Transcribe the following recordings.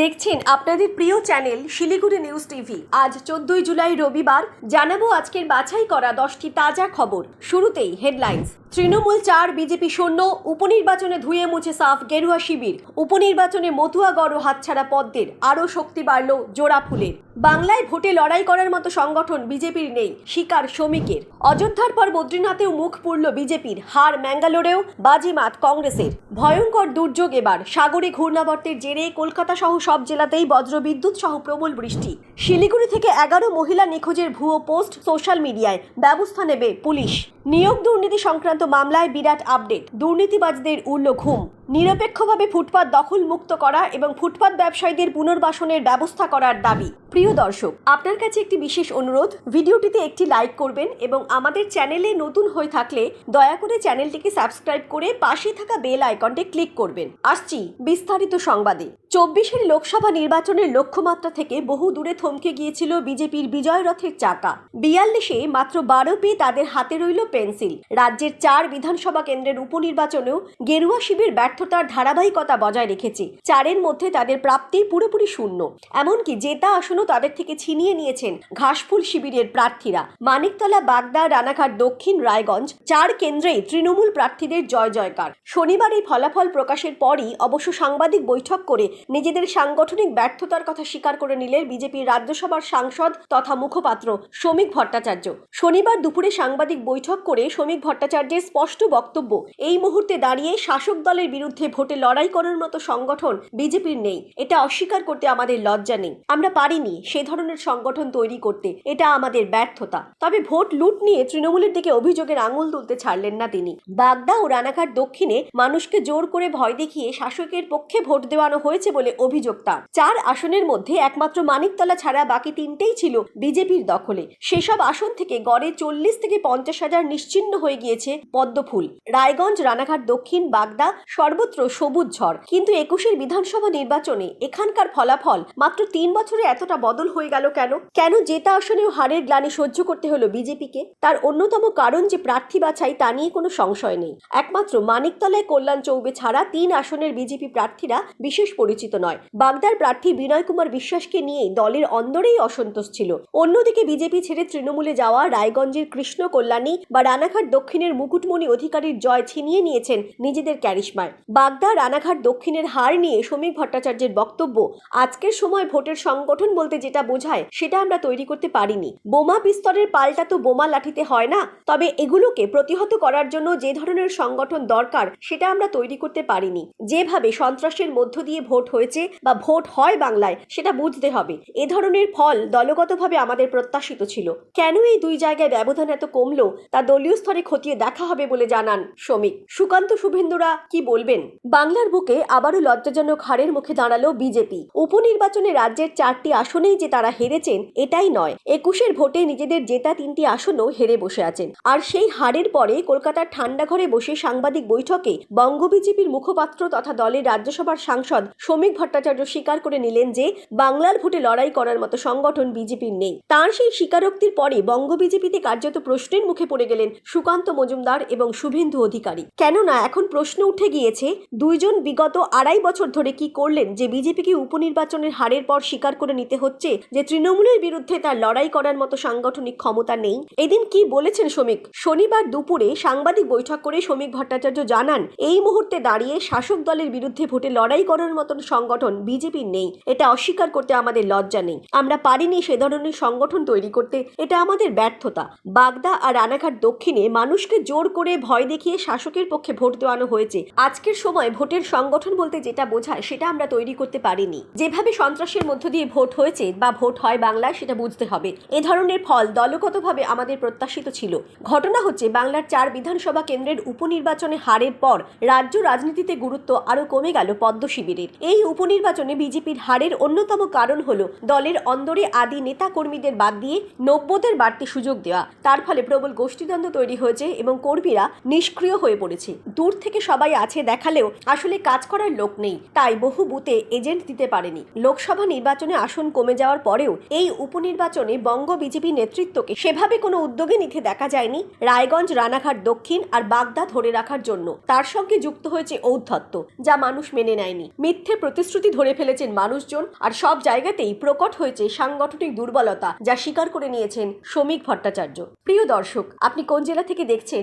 দেখছেন আপনাদের প্রিয় চ্যানেল শিলিগুড়ি নিউজ টিভি। আজ চোদ্দই জুলাই রবিবার, জানাব আজকের বাছাই করা দশটি তাজা খবর। শুরুতেই হেডলাইন্স তৃণমূল চার, বিজেপি শূন্য, উপনির্বাচনে ধুয়ে মুছে সাফ গেরুয়া শিবির। উপনির্বাচনে মতুয়াগড় ও হাতছাড়া পদ্মের। আরও শক্তি বাড়ল জোড়া ফুলের। বাংলায় ভোটে লড়াই করার মতো সংগঠন বিজেপির নেই, শিকার শ্রমিকের। অযোধ্যার পর বদ্রীনাথেও মুখ পুরল বিজেপির। হার ম্যাঙ্গালোরেও বাজিমাত কংগ্রেসের। ভয়ঙ্কর দুর্যোগ এবার। সাগরে ঘূর্ণাবর্তের জেরে কলকাতা সহ সব জেলাতেই বজ্রবিদ্যুৎ সহ প্রবল বৃষ্টি। শিলিগুড়ি থেকে এগারো মহিলা নিখোঁজের ভুয়ো পোস্ট সোশ্যাল মিডিয়ায়। ব্যবস্থা নেবে পুলিশ। নিয়োগ দুর্নীতি সংক্রান্ত মামলায় বিরাট আপডেট। দুর্নীতিবাজদের উড়ল ঘুম। নিরপেক্ষভাবে ফুটপাত দখল মুক্ত করা এবং ফুটপাত ব্যবসায়ীদের পুনর্বাসনের ব্যবস্থা করার দাবি। প্রিয় দর্শক, আপনার কাছে একটি বিশেষ অনুরোধ। ভিডিওটিতে একটি লাইক করবেন এবং আমাদের চ্যানেলে নতুন হয়ে থাকলে দয়া করে চ্যানেলটিকে সাবস্ক্রাইব করে পাশে থাকা বেল আইকনটি ক্লিক করবেন। আসছি বিস্তারিত সংবাদে। চব্বিশের লোকসভা নির্বাচনের লক্ষ্যমাত্রা থেকে বহু দূরে থমকে গিয়েছিল বিজেপির বিজয় রথের চাকা। বিয়াল্লিশে মাত্র বারো পেয়ে তাদের হাতে রইল পেন্সিল। রাজ্যের চার বিধানসভা কেন্দ্রের উপনির্বাচনেও গেরুয়া শিবির ব্যর্থতার ধারাবাহিকতা বজায় রেখেছে। চারের মধ্যে তাদের প্রাপ্তি পুরোপুরি শূন্য। এমনকি জেতা আসনও তাদের থেকে ছিনিয়ে নিয়েছেন ঘাসফুল শিবিরের প্রার্থীরা। মানিকতলা, বাগদা, রানাঘাট, দক্ষিণ, রায়গঞ্জ চার কেন্দ্রেই তৃণমূল প্রার্থীদের জয় জয়কার। শনিবার এই ফলাফল প্রকাশের পরই অবশ্য সাংবাদিক বৈঠক করে নিজেদের সাংগঠনিক ব্যর্থতার কথা স্বীকার করে নিলেন বিজেপির রাজ্যসভার সাংসদ তথা মুখপাত্র শ্রমিক ভট্টাচার্য। শনিবার দুপুরে সাংবাদিক বৈঠক করে শ্রমিক ভট্টাচার্যের স্পষ্ট বক্তব্য, এই মুহূর্তে দাঁড়িয়ে শাসক দলের বিরুদ্ধে ভোটে লড়াই করার মতো সংগঠন বিজেপির নেই। এটা অস্বীকার করতে আমাদের লজ্জা নেই। আমরা পারিনি সে ধরনের সংগঠন তৈরি করতে। এটা আমাদের ব্যর্থতা। তবে ভোট লুট নিয়ে তৃণমূলের দিকে অভিযোগের আঙুল তুলতে ছাড়লেন না তিনি। বাগদা ও রানাঘাট দক্ষিণে মানুষকে জোর করে ভয় দেখিয়ে শাসকের পক্ষে ভোট দেওয়ানো হয়েছে বলে অভিযোগ তার। চার আসনের মধ্যে একমাত্র মানিকতলা ছাড়া বাকি তিনটেই ছিল বিজেপির দখলে। সেসব আসন থেকে গড়ে চল্লিশ থেকে পঞ্চাশ হাজার নিশ্চিহ্ন হয়ে গিয়েছে পদ্মফুল। রায়গঞ্জ, রানাঘাট, দক্ষিণ, বাগদা, সর্বত্র সবুজ ঝড়। কিন্তু একুশের বিধানসভা নির্বাচনে এখানকার ফলাফল মাত্র তিন বছরে এতটা বদল হয়ে গেল কেন? কেন জেতা আসনেও হারের গ্লানি সহ্য করতে হলো বিজেপিকে? তার অন্যতম কারণ যে প্রার্থী বাছাই, তা নিয়ে কোনো সংশয় নেই। একমাত্র মানিকতলায় কল্যাণ চৌবে ছাড়া তিন আসনের বিজেপি প্রার্থীরা বিশেষ পরিচিত নয়। বাগদার প্রার্থী বিনয় কুমার বিশ্বাসকে নিয়েই দলের অন্দরেই অসন্তোষ ছিল। অন্যদিকে বিজেপি ছেড়ে তৃণমূলে যাওয়া রায়গঞ্জের কৃষ্ণ কল্যাণী বা রানাঘাট দক্ষিণের মুকুটমণি অধিকারীর জয় ছিনিয়ে নিয়েছেন নিজেদের ক্যারিশমায়। বাগদা, রানাঘাট দক্ষিণের হার নিয়ে শ্রমিক ভট্টাচার্যের বক্তব্য, আজকের সময় ভোটের সংগঠন বলতে যেটা বোঝায়, সেটা আমরা তৈরি করতে পারিনি। বোমা বিস্তরের পাল্টা তো বোমা লাঠিতে হয় না, তবে এগুলোকে প্রতিহত করার জন্য যে ধরনের সংগঠন দরকার, সেটা আমরা তৈরি করতে পারিনি। যেভাবে সন্ত্রাসের মধ্য দিয়ে ভোট হয়েছে বা ভোট হয় বাংলায়, সেটা বুঝতে হবে। এ ধরনের ফল দলগতভাবে আমাদের প্রত্যাশিত ছিল। কেন এই দুই জায়গায় ব্যবধান এত কমলো, তা দলীয় স্তরে খতিয়ে দেখা হবে বলে জানান শ্রমিক। সুকান্ত শুভেন্দুরা কি বলবেন? বাংলার বুকে আবারও লজ্জাজনক হারের মুখে দাঁড়াল বিজেপি। উপনির্বাচনে রাজ্যের চারটি আসনেই যে তারা হেরেছেন, এটাই নয়। একুশের ভোটে নিজেদের জেতা তিনটি আসনও হেরে বসে আছেন। আর সেই হারের পরে কলকাতার ঠান্ডা ঘরে বসে সাংবাদিক বৈঠকে বঙ্গ বিজেপির মুখপাত্র তথা দলের রাজ্যসভার সাংসদ শ্রমিক ভট্টাচার্য স্বীকার করে নিলেন যে, বাংলার ভোটে লড়াই করার মতো সংগঠন বিজেপির নেই। তার সেই স্বীকারোক্তির পরে বঙ্গ বিজেপিতে কার্যত প্রশ্নের মুখে পড়ে গেলেন সুকান্ত মজুমদার এবং শুভেন্দু অধিকারী। কেননা, এখন প্রশ্ন উঠে গিয়েছে, দুইজন বিগত আড়াই বছর ধরে কি করলেন যে বিজেপিকে উপনির্বাচনের হারের পর স্বীকার করে নিতে হচ্ছে, যে তৃণমূলের বিরুদ্ধে তার লড়াই করার মতো সাংগঠনিক ক্ষমতা নেই? এদিন কি বলেছেন শ্রমিক? শনিবার দুপুরে সাংবাদিক বৈঠক করে শ্রমিক ভট্টাচার্য জানান, এই মুহূর্তে দাঁড়িয়ে শাসক দলের বিরুদ্ধে ভোটে লড়াই করার মতন সংগঠন বিজেপির নেই। এটা অস্বীকার করতে আমাদের লজ্জা নেই। আমরা পারিনি সে ধরনের সংগঠন তৈরি করতে। এটা আমাদের ব্যর্থতা। বাগদা আর রানাঘাট দক্ষিণে মানুষকে জোর করে ভয় দেখিয়ে শাসকের পক্ষে ভোট দেওয়ানো হয়েছে। আজকের সময় ভোটের সংগঠন বলতে যেটা বোঝায়, সেটা আমরা তৈরি করতে পারিনি। যেভাবে সন্ত্রাসের মধ্য দিয়ে ভোট হয়েছে বা ভোট হয় বাংলায়, সেটা বুঝতে হবে। এ ধরনের ফল দলগতভাবে আমাদের প্রত্যাশিত ছিল। ঘটনা হচ্ছে, বাংলার চার বিধানসভা কেন্দ্রের উপনির্বাচনে হারের পর রাজ্য রাজনীতিতে গুরুত্ব আরও কমে গেল পদ্ম শিবিরের। এই উপনির্বাচনে বিজেপির হারের অন্যতম কারণ হল দলের অন্দরে আদি নেতা কর্মীদের বাদ দিয়ে নব্বদের বাড়তি সুযোগ দেওয়া। তার ফলে প্রবল গোষ্ঠীদ্বন্দ্ব তৈরি হয়েছে এবং কর্মীরা নিষ্ক্রিয় হয়ে পড়েছে। দূর থেকে সবাই আছে দেখালেও আসলে কাজ করার লোক নেই, তাই বহু বুথে এজেন্ট দিতে পারেনি। লোকসভা নির্বাচনে আসন কমে যাওয়ার পরেও এই উপনির্বাচনে বঙ্গ বিজেপি নেতৃত্বকে সেভাবে কোনো উদ্যোগে নিতে দেখা যায়নি রায়গঞ্জ, রানাঘাট, দক্ষিণ আর বাগদা ধরে রাখার জন্য। তার সঙ্গে যুক্ত হয়েছে ঔদ্ধত্য, যা মানুষ মেনে নেয়নি। মিথ্যে প্রতিশ্রুতি ধরে ফেলেছেন মানুষজন আর সব জায়গাতেই প্রকট হয়েছে সাংগঠনিক দুর্বলতা, যা স্বীকার করে নিয়েছেন শ্রমিক ভট্টাচার্য। প্রিয় দর্শক, আপনি কোন জেলা থেকে দেখছেন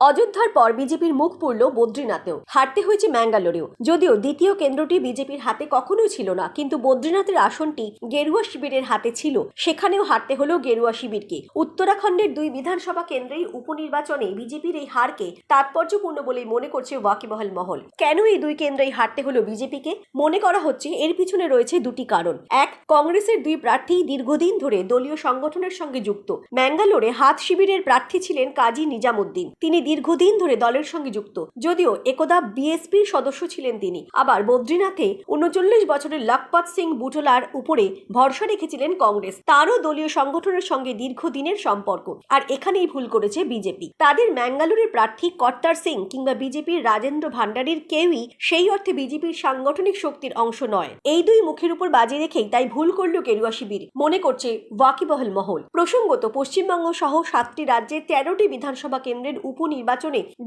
অযোধ্যার পর বিজেপির মুখ পড়ল বদ্রীনাথেও। হারতে হয়েছে ম্যাঙ্গালোরেও। যদিও দ্বিতীয় কেন্দ্রটি বিজেপির হাতে কখনোই ছিল না, কিন্তু বদ্রীনাথের আসনটি গেরুয়া শিবিরের হাতে ছিল। সেখানেও হারতে হলো গেরুয়া শিবিরকে। উত্তরাখণ্ডের দুই বিধানসভা কেন্দ্রেই উপনির্বাচনে বিজেপির এই হারকে তাৎপর্যপূর্ণ বলেই মনে করছে ওয়াকিবহাল মহল। কেন এই দুই কেন্দ্রেই হারতে হলো বিজেপিকে? মনে করা হচ্ছে এর পিছনে রয়েছে দুটি কারণ। এক, কংগ্রেসের দুই প্রার্থী দীর্ঘদিন ধরে দলীয় সংগঠনের সঙ্গে যুক্ত। ম্যাঙ্গালোরে হাত শিবিরের প্রার্থী ছিলেন কাজী নিজামুদ্দিন। তিনি দীর্ঘদিন ধরে দলের সঙ্গে যুক্ত। যদিও একদা বিএসপির সদস্য ছিলেন তিনি। আবার বদ্রীনাথে উনচল্লিশ বছরের লখপত সিং বুটলার উপরে ভরসা রেখেছিলেন কংগ্রেস। তারও দলীয় সংগঠনের সঙ্গে দীর্ঘদিনের সম্পর্ক। আর এখানেই ভুল করেছে বিজেপি। তাদের ম্যাঙ্গালোরের প্রার্থী কর্তার সিং কিংবা বিজেপির রাজেন্দ্র ভান্ডারীর কেউই সেই অর্থে বিজেপির সাংগঠনিক শক্তির অংশ নয়। এই দুই মুখের উপর বাজি রেখেই তাই ভুল করল কেরুয়া শিবির, মনে করছে ওয়াকিবহল মহল। প্রসঙ্গত পশ্চিমবঙ্গ সহ সাতটি রাজ্যের তেরোটি বিধানসভা কেন্দ্রের উপনির্বাচনে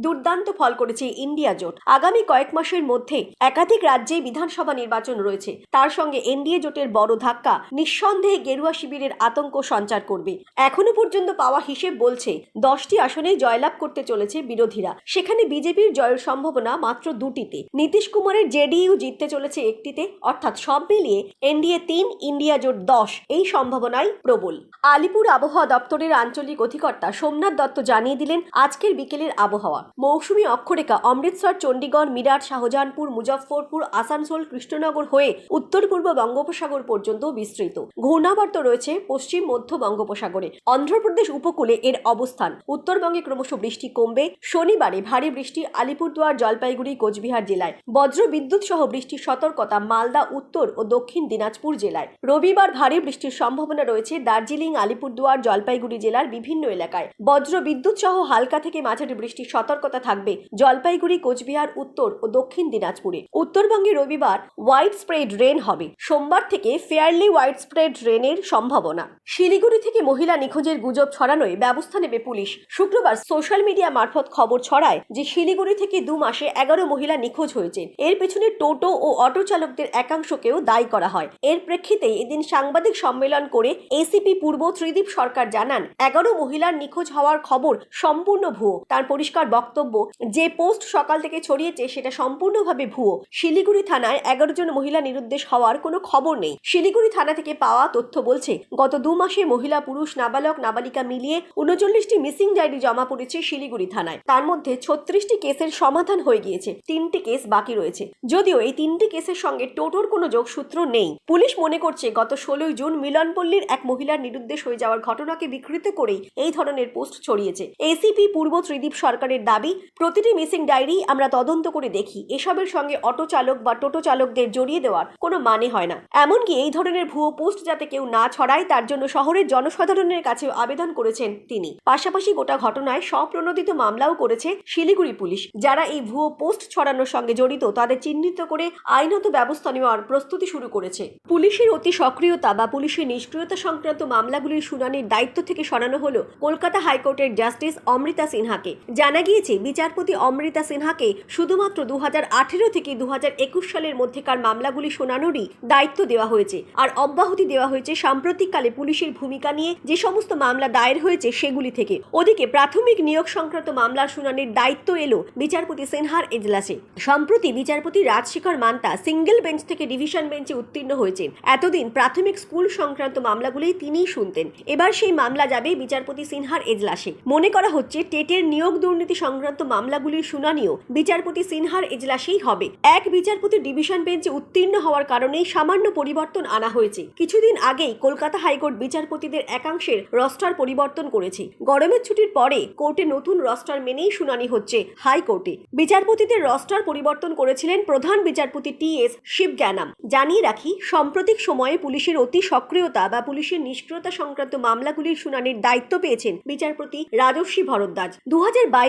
দুর্দান্ত ফল করেছে ইন্ডিয়া জোট। আগামী কয়েক মাসের মধ্যে একাধিক রাজ্যে বিধানসভা নির্বাচন রয়েছে। তার সঙ্গে এনডিএ জোটের বড় ধাক্কা, নিঃসন্দেহে গেরুয়া শিবিরের আতঙ্ক সঞ্চার করবে। এখনও পর্যন্ত পাওয়া হিসেব বলছে, দশটি আসনে জয়লাভ করতে চলেছে বিরোধীরা। সেখানে বিজেপির জয়ের সম্ভাবনা মাত্র দুটিতে। নীতিশ কুমারের জেডিইউ জিততে চলেছে একটিতে, অর্থাৎ সব মিলিয়ে এনডিএ তিন, ইন্ডিয়া জোট দশ। এই সম্ভাবনাই প্রবল। আলিপুর আবহাওয়া দপ্তরের আঞ্চলিক অধিকর্তা সোমনাথ দত্ত জানিয়ে দিলেন, আজকের বিকেলের আবহাওয়া। মৌসুমী অক্ষরেখা অমৃতসর, চণ্ডীগড়, মিরাট, শাহজাহানপুর, মুজফ্ফরপুর, আসানসোল, কৃষ্ণনগর হয়ে উত্তর পূর্ব বঙ্গোপসাগর পর্যন্ত বিস্তৃত। ঘূর্ণাবর্ত রয়েছে পশ্চিম, মধ্য বঙ্গোপসাগরে। অন্ধ্রপ্রদেশ উপকূলে এর অবস্থান। উত্তরবঙ্গে ক্রমশ বৃষ্টি কমবে। শনিবারে ভারী বৃষ্টি আলিপুরদুয়ার, জলপাইগুড়ি, কোচবিহার জেলায়। বজ্র বিদ্যুৎ সহ বৃষ্টির সতর্কতা মালদা, উত্তর ও দক্ষিণ দিনাজপুর জেলায়। রবিবার ভারী বৃষ্টির সম্ভাবনা রয়েছে দার্জিলিং, আলিপুরদুয়ার, জলপাইগুড়ি জেলার বিভিন্ন এলাকায়। বজ্র বিদ্যুৎ সহ হালকা থেকে মাঝারি বৃষ্টির সতর্কতা থাকবে জলপাইগুড়ি, কোচবিহার, উত্তর ও দক্ষিণ দিনাজপুরে। উত্তরবঙ্গে রবিবার হোয়াইট স্প্রেড রেন হবে। সোমবার থেকে ফেয়ারলি হোয়াইট স্প্রেড রেনের সম্ভাবনা। শিলিগুড়ি থেকে মহিলা নিখোঁজের গুজব ছড়ানোয় ব্যবস্থা নেবে পুলিশ। শুক্রবার সোশ্যাল মিডিয়া মারফত খবর ছড়ায় যে শিলিগুড়ি থেকে দু মাসে এগারো মহিলা নিখোঁজ হয়েছে। এর পেছনে টোটো ও অটো চালকদের একাংশকেও দায়ী করা হয়। এর প্রেক্ষিতে এদিন সাংবাদিক সম্মেলন করে এসিপি পূর্ব ত্রিদীপ সরকার জানান, এগারো মহিলার নিখোঁজ হওয়ার খবর সম্পূর্ণ ভুয়ো। তার পরিষ্কার বক্তব্য যে পোস্ট সকাল থেকে ছড়িয়েছে সেটা সম্পূর্ণভাবে ভুয়ো। শিলিগুড়ি থানায় এগারো জন মহিলা নিরুদ্দেশ হওয়ার কোনো খবর নেই। শিলিগুড়ি থানা থেকে পাওয়া তথ্য বলছে, গত দু মাসে মহিলা, পুরুষ, নাবালক, নাবালিকা মিলিয়ে উনচল্লিশটি মিসিং ডায়েরি জমা পড়েছে শিলিগুড়ি থানায়। তার মধ্যে ছত্রিশটি কেসের সমাধান হয়ে গিয়েছে, তিনটি কেস বাকি রয়েছে। যদিও এই তিনটি কেসের সঙ্গে টোটোর কোনো যোগসূত্র নেই। পুলিশ মনে করছে, গত ষোলোই জুন মিলনপল্লীর এক মহিলার নিরুদ্দেশ হয়ে যাওয়ার ঘটনাকে বিকৃত করেই এই ধরনের পোস্ট ছড়িয়েছে। এসিপি পূর্ব ত্রিদীপ সরকারের দাবি, প্রতিটি মিসিং ডায়েরি আমরা তদন্ত করে দেখি। এসবের সঙ্গে অটো চালক বা টোটো চালকদের জড়িয়ে দেওয়ার কোনো মানে হয় না। এমনকি এই ধরনের ভুয়ো পোস্ট যাতে কেউ না ছড়ায়, তার জন্য শহরের জনসাধারণের কাছে আবেদন করেছেন তিনি। পাশাপাশি গোটা ঘটনায় স্বপ্রণোদিত মামলাও করেছে শিলিগুড়ি পুলিশ। যারা এই ভুয়ো পোস্ট ছড়ানোর সঙ্গে জড়িত, তাদের চিহ্নিত করে আইনত ব্যবস্থা নেওয়ার প্রস্তুতি শুরু করেছে। পুলিশের অতি সক্রিয়তা বা পুলিশের নিষ্ক্রিয়তা সংক্রান্ত মামলাগুলির শুনানির দায়িত্ব থেকে সরানো হলো কলকাতা হাইকোর্টের জাস্টিস অমৃতা সিনহাকে। জানা গিয়েছে, বিচারপতি অমৃতা সিনহাকে শুধুমাত্র দু থেকে দু সালের মধ্যেকার মামলাগুলি শোনানোরই দায়িত্ব দেওয়া হয়েছে। আর অব্যাহতি দেওয়া হয়েছে সাম্প্রতিককালে পুলিশের ভূমিকা নিয়ে যে সমস্ত মামলা দায়ের হয়েছে সেগুলি থেকে। ওদিকে প্রাথমিক নিয়োগ সংক্রান্ত মামলার শুনানির দায়িত্ব এলো বিচারপতি সিনহার এজলাসে। সম্প্রতি বিচারপতি রাজশেখর মান্তা সিঙ্গেল বেঞ্চ থেকে ডিভিশন বেঞ্চে উত্তীর্ণ হয়েছেন। এতদিন প্রাথমিক স্কুল সংক্রান্ত মামলাগুলি তিনিই শুনতেন। এবার সেই মামলা যাবে বিচারপতি সিনহার এজলাসে। মনে করা হচ্ছে, টেটের নিয়োগ নিয়োগ দুর্নীতি সংক্রান্ত মামলাগুলির শুনানিও বিচারপতি সিনহার এজলাসেই হবে। এক বিচারপতি ডিভিশন বেঞ্চে উত্তীর্ণ হওয়ার কারণেই সামান্য পরিবর্তন আনা হয়েছে। কিছুদিন আগেই কলকাতা হাইকোর্ট বিচারপতিদের একাংশের রস্টার পরিবর্তন করেছে। গরমের ছুটির পরে কোর্টে নতুন রস্টার মেনেই শুনানি হচ্ছে হাইকোর্টে। বিচারপতিদের রস্টার পরিবর্তন করেছিলেন প্রধান বিচারপতি টি এস শিবজ্ঞানাম। জানিয়ে রাখি, সাম্প্রতিক সময়ে পুলিশের অতি সক্রিয়তা বা পুলিশের নিষ্ক্রিয়তা সংক্রান্ত মামলাগুলির শুনানির দায়িত্ব পেয়েছেন বিচারপতি রাজস্বী ভরদ্বাজ। দু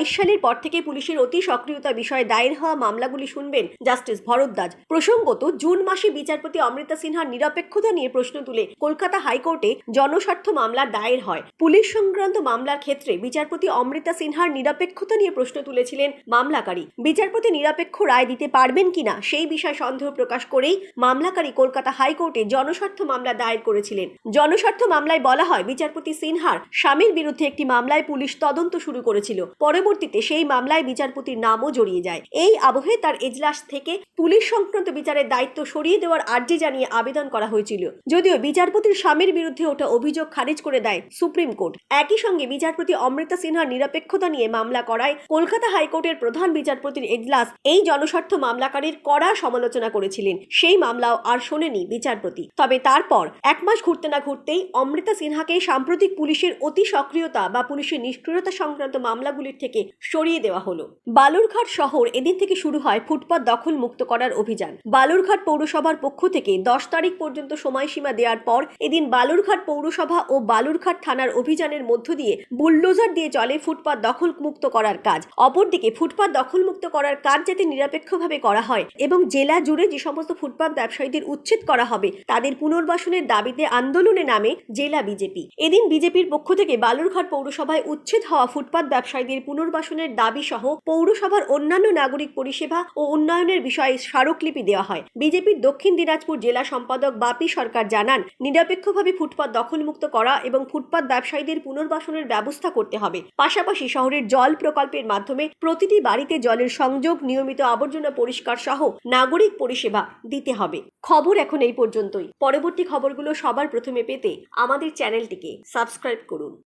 সালের পর থেকে পুলিশের অতি সক্রিয়তা বিষয়ে দায়ের হওয়া মামলাগুলি শুনবেন জাস্টিস ভরদ্বাজ। প্রসঙ্গত, জুন মাসে বিচারপতি অমৃতা সিনহার নিরপেক্ষতা নিয়ে প্রশ্ন তুলে কলকাতা হাইকোর্টে জনস্বার্থ মামলা দায়ের হয়। পুলিশ সংক্রান্ত মামলার ক্ষেত্রে বিচারপতি অমৃতা সিনহার নিরপেক্ষতা নিয়ে প্রশ্ন তুলেছিলেন মামলাকারী। বিচারপতি নিরপেক্ষ রায় দিতে পারবেন কিনা সেই বিষয়ে সন্দেহ প্রকাশ করেই মামলাকারী কলকাতা হাইকোর্টে জনস্বার্থ মামলা দায়ের করেছিলেন। জনস্বার্থ মামলায় বলা হয়, বিচারপতি সিনহার স্বামীর বিরুদ্ধে একটি মামলায় পুলিশ তদন্ত শুরু করেছিল। পরবর্তীতে সেই মামলায় বিচারপতির নামও জড়িয়ে যায়। এই আবহে তার এজলাস থেকে পুলিশ সংক্রান্ত বিচারের দায়িত্ব সরিয়ে দেওয়ার আর্জি জানিয়ে আবেদন করা হয়েছিল। যদিও বিচারপতির স্বামীর বিরুদ্ধে ওঠা অভিযোগ খারিজ করে দেয় সুপ্রিম কোর্ট। একই সঙ্গে বিচারপতি অমৃতা সিনহার নিরপেক্ষতা নিয়ে মামলা করায় কলকাতা হাইকোর্টের প্রধান বিচারপতির এজলাস এই জনস্বার্থ মামলাকারীর কড়া সমালোচনা করেছিলেন। সেই মামলাও আর শোনেনি বিচারপতি। তবে তারপর এক মাস ঘুরতে না ঘুরতেই অমৃতা সিনহাকে সাম্প্রতিক পুলিশের অতি সক্রিয়তা বা পুলিশের নিষ্ক্রিয়তা সংক্রান্ত মামলাগুলির থেকে সরিয়ে দেওয়া হলো। বালুরঘাট শহর এদিন থেকে শুরু হয় ফুটপাত দখল মুক্ত করার অভিযান। বালুরঘাট পৌরসভার পক্ষ থেকে দশ তারিখ পর্যন্ত সময়সীমা দেওয়ার পর এদিন বালুরঘাট পৌরসভা ও বালুরঘাট থানার অভিযানের মধ্য দিয়ে বুলডোজার দিয়ে চলে ফুটপাত দখল মুক্ত করার কাজ। অপরদিকে ফুটপাত দখল মুক্ত করার কাজ যাতে নিরপেক্ষভাবে করা হয় এবং জেলা জুড়ে যে সমস্ত ফুটপাত ব্যবসায়ীদের উচ্ছেদ করা হবে, তাদের পুনর্বাসনের দাবিতে আন্দোলনে নামে জেলা বিজেপি। এদিন বিজেপির পক্ষ থেকে বালুরঘাট পৌরসভায় উচ্ছেদ হওয়া ফুটপাত ব্যবসায়ীদের পুনর্বাসনের দাবি সহ পৌরসভার অন্যান্য নাগরিক পরিষেবা ও উন্নয়নের বিষয়ে স্মারকলিপি দেওয়া হয়। বিজেপির দক্ষিণ দিনাজপুর জেলা সম্পাদক বাপি সরকার জানান, নিরপেক্ষভাবে ফুটপাত দখলমুক্ত করা এবং ফুটপাত ব্যবসায়ীদের পুনর্বাসনের ব্যবস্থা করতে হবে। পাশাপাশি শহরের জল প্রকল্পের মাধ্যমে প্রতিটি বাড়িতে জলের সংযোগ, নিয়মিত আবর্জনা পরিষ্কার সহ নাগরিক পরিষেবা দিতে হবে। খবর এখন এই পর্যন্তই। পরবর্তী খবরগুলো সবার প্রথমে পেতে আমাদের চ্যানেলটিকে সাবস্ক্রাইব করুন।